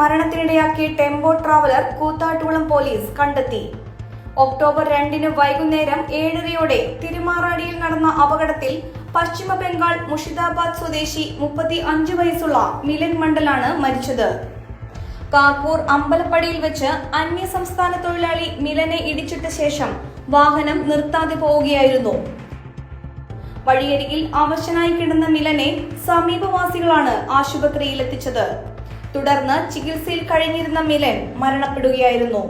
മരണത്തിനിടയാക്കിയ tempo traveller Koothattukulam police കണ്ടെത്തി. October രണ്ടിന് വൈകുന്നേരം ഏഴരയോടെ തിരുമാറാടിയിൽ നടന്ന അപകടത്തിൽ പശ്ചിമ ബംഗാൾ മുഷിദാബാദ് സ്വദേശി മുപ്പത്തി അഞ്ച് വയസ്സുള്ള മിലൻ മണ്ഡലാണ് മരിച്ചത്. കാക്കൂർ അമ്പലപ്പടിയിൽ വെച്ച് അന്യ സംസ്ഥാന തൊഴിലാളി മിലനെ ഇടിച്ചിട്ട ശേഷം വാഹനം നിർത്താതെ പോവുകയായിരുന്നു. വഴിയരികിൽ അവശനായി കിടന്ന മിലനെ സമീപവാസികളാണ് ആശുപത്രിയിൽ എത്തിച്ചത് തുടർന്ന് ചികിത്സയിൽ കഴിഞ്ഞിരുന്ന മിലൻ മരണപ്പെടുകയായിരുന്നു.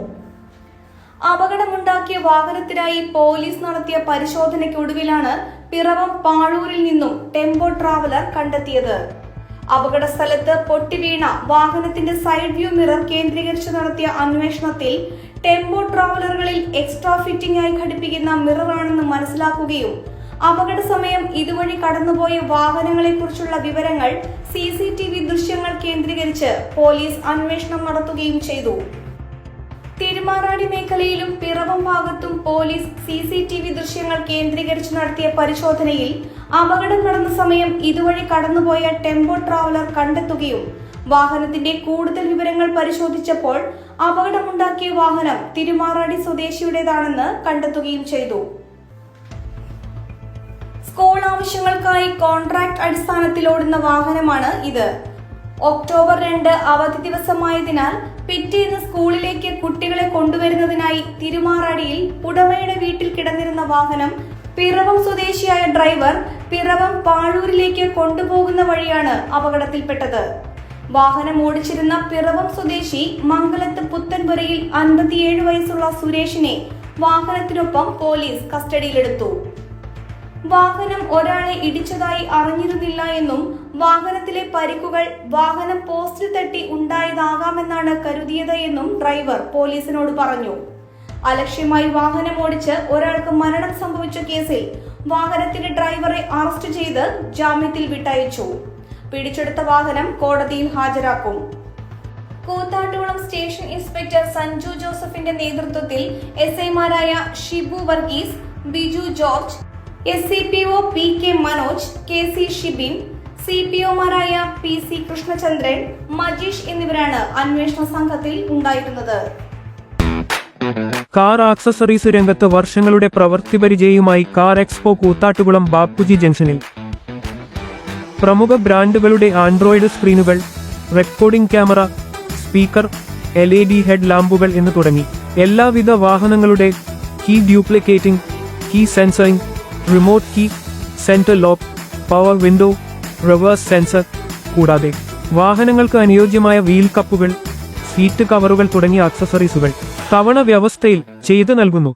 അപകടമുണ്ടാക്കിയ വാഹനത്തിനായി പോലീസ് നടത്തിയ പരിശോധനയ്ക്കൊടുവിലാണ് പിറവം പാഴൂരിൽ നിന്നും ടെമ്പോ ട്രാവലർ കണ്ടെത്തിയത്. അപകട സ്ഥലത്ത് പൊട്ടിവീണ വാഹനത്തിന്റെ സൈഡ് വ്യൂ മിറർ കേന്ദ്രീകരിച്ച് നടത്തിയ അന്വേഷണത്തിൽ ടെമ്പോ ട്രാവലറുകളിൽ എക്സ്ട്രാ ഫിറ്റിംഗ് ആയി ഘടിപ്പിക്കുന്ന മിററാണെന്ന് മനസ്സിലാക്കുകയും അപകട സമയം ഇതുവഴി കടന്നുപോയ വാഹനങ്ങളെക്കുറിച്ചുള്ള വിവരങ്ങൾ സി സി ടി വി ദൃശ്യങ്ങൾ കേന്ദ്രീകരിച്ച് പോലീസ് അന്വേഷണം നടത്തുകയും ചെയ്തു. തിരുമാറാടി മേഖലയിലും പിറവം ഭാഗത്തും police C C T V ദൃശ്യങ്ങൾ കേന്ദ്രീകരിച്ച് നടത്തിയ പരിശോധനയിൽ അപകടം നടന്ന സമയം ഇതുവഴി കടന്നുപോയ ടെമ്പോ ട്രാവലർ കണ്ടെത്തുകയും വാഹനത്തിന്റെ കൂടുതൽ വിവരങ്ങൾ പരിശോധിച്ചപ്പോൾ അപകടമുണ്ടാക്കിയ വാഹനം തിരുമാറാടി സ്വദേശിയുടേതാണെന്ന് കണ്ടെത്തുകയും ചെയ്തു. ആവശ്യങ്ങൾക്കായി കോൺട്രാക്ട് അടിസ്ഥാനത്തിൽ ഓടുന്ന വാഹനമാണ് ഇത്. ഒക്ടോബർ രണ്ട് അവധി ദിവസമായതിനാൽ പിറ്റേന്ന് സ്കൂളിലേക്ക് കുട്ടികളെ കൊണ്ടുവരുന്നതിനായി തിരുമാറാടിയിൽ ഉടമയുടെ വീട്ടിൽ കിടന്നിരുന്ന വാഹനം പിറവം സ്വദേശിയായ ഡ്രൈവർ പിറവം പാഴൂരിലേക്ക് കൊണ്ടുപോകുന്ന വഴിയാണ് അപകടത്തിൽപ്പെട്ടത്. വാഹനം ഓടിച്ചിരുന്ന പിറവം സ്വദേശി മംഗലത്ത് പുത്തൻപുരയിൽ അൻപത്തിയേഴ് വയസ്സുള്ള സുരേഷിനെ വാഹനത്തിനൊപ്പം പോലീസ് കസ്റ്റഡിയിലെടുത്തു. വാഹനം ഒരാളെ ഇടിച്ചതായി അറിഞ്ഞിരുന്നില്ല എന്നും വാഹനത്തിലെ പരിക്കുകൾ വാഹനം പോസ്റ്റിൽ തട്ടി ഉണ്ടായതാകാമെന്നാണ് കരുതിയത് എന്നും ഡ്രൈവർ പോലീസിനോട് പറഞ്ഞു. അലക്ഷ്യമായി വാഹനം ഓടിച്ച് ഒരാൾക്ക് മരണം സംഭവിച്ച കേസിൽ വാഹനത്തിന്റെ ഡ്രൈവറെ അറസ്റ്റ് ചെയ്ത് ജാമ്യത്തിൽ വിട്ടയച്ചു. പിടിച്ചെടുത്ത വാഹനം കോടതിയിൽ ഹാജരാക്കും. കൂത്താട്ടുകുളം സ്റ്റേഷൻ ഇൻസ്പെക്ടർ സഞ്ജു ജോസഫിന്റെ നേതൃത്വത്തിൽ എസ് ഐമാരായ Shibu Varghese Biju George S C P O P K Manoj K C Shibin C P ഒമാരായ P C Krishnachandran Majeesh എന്നിവരാണ് അന്വേഷണ സംഘത്തിൽ ഉണ്ടായിരുന്നത്. കാർ ആക്സസറീസ് രംഗത്ത് വർഷങ്ങളുടെ പ്രവൃത്തി പരിചയവുമായി കാർ എക്സ്പോ കൂത്താട്ടുകുളം ബാപ്പുജി ജംഗ്ഷനിൽ. പ്രമുഖ ബ്രാൻഡുകളുടെ android സ്ക്രീനുകൾ recording camera speaker L A D head ലാമ്പുകൾ എന്ന് തുടങ്ങി. എല്ലാവിധ വാഹനങ്ങളുടെ key duplicating key sensoring remote key central lock power window reverse sensor കൂടാതെ വാഹനങ്ങൾക്ക് അനുയോജ്യമായ വീൽ കപ്പുകൾ സീറ്റ് കവറുകൾ തുടങ്ങിയ ആക്സസറീസുകൾ തവണ വ്യവസ്ഥയിൽ ചെയ്തു നൽകുന്നു.